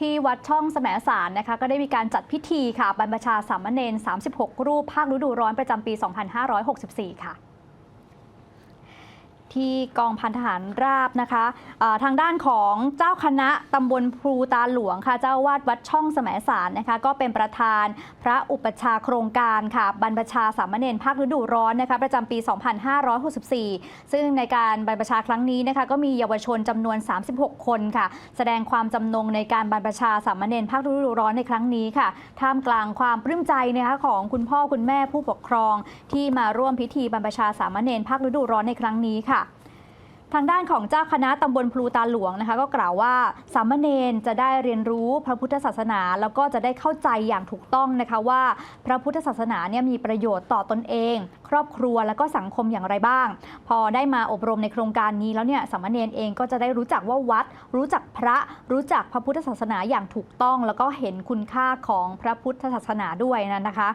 ที่วัดช่องแสมสารนะคะก็ได้มีการจัดพิธีค่ะบรรพชาสามเณร36 รูปภาคฤดูร้อนประจำปี 2564 ค่ะ ที่กองพันทหารราบนะคะเอ่อทางด้านของเจ้าคณะตำบลพลูตาหลวงค่ะ เจ้าวาดวัดช่องแสมสารนะคะ ก็เป็นประธานพระอุปชฌาย์โครงการค่ะ บรรพชาสามเณรภาคฤดูร้อนนะคะประจำปี 2564 ซึ่งในการบรรพชาครั้งนี้นะคะ ก็มีเยาวชนจำนวน 36 คนค่ะ แสดงความจำนงในการบรรพชาสามเณรภาคฤดูร้อนในครั้งนี้ค่ะท่ามกลางความปลื้มใจนะคะของคุณพ่อคุณแม่ผู้ปกครอง ที่มาร่วมพิธีบรรพชาสามเณรภาคฤดูร้อนในครั้งนี้ค่ะ ทางด้านของเจ้าคณะตำบลพลูตาหลวงนะคะ ก็กล่าวว่าสามเณรจะได้เรียนรู้พระพุทธศาสนา แล้วก็จะได้เข้าใจอย่างถูกต้องนะคะว่า พระพุทธศาสนาเนี่ยมีประโยชน์ต่อตนเอง ครอบครัวแล้วก็สังคมอย่างไรบ้าง พอได้มาอบรมในโครงการนี้แล้วเนี่ยสามเณรเองก็จะได้รู้จักว่าวัด รู้จักพระรู้จักพระพุทธศาสนาอย่างถูกต้อง แล้วก็เห็นคุณค่าของพระพุทธศาสนาด้วยนะนะคะ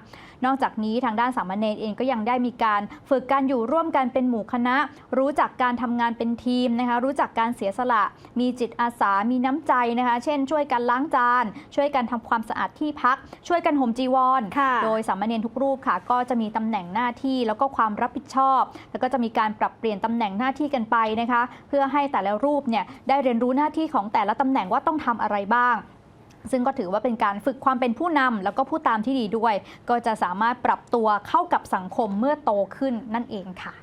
นอกจากนี้ทางด้านสามเณรเองก็ยังได้มีการฝึกการอยู่ร่วมกันเป็นหมู่คณะ รู้จักการทำงานเป็นทีมนะคะรู้จักการเสียสละ มีจิตอาสามีน้ำใจนะคะ เช่น ช่วยกันล้างจาน ช่วยกันทำความสะอาดที่พัก ช่วยกันห่มจีวรค่ะโดยสามเณรทุกรูปค่ะ ก็จะมีตำแหน่งหน้าที่แล้วก็ความรับผิดชอบ แล้วก็จะมีการปรับเปลี่ยนตำแหน่งหน้าที่กันไปนะคะ เพื่อให้แต่ละรูปเนี่ยได้เรียนรู้หน้าที่ของแต่ละตำแหน่งว่าต้องทำอะไรบ้างซึ่งก็ถือว่าเป็นการฝึกความเป็นผู้นำแล้วก็ผู้ตามที่ดีด้วย ก็จะสามารถปรับตัวเข้ากับสังคมเมื่อโตขึ้นนั่นเองค่ะ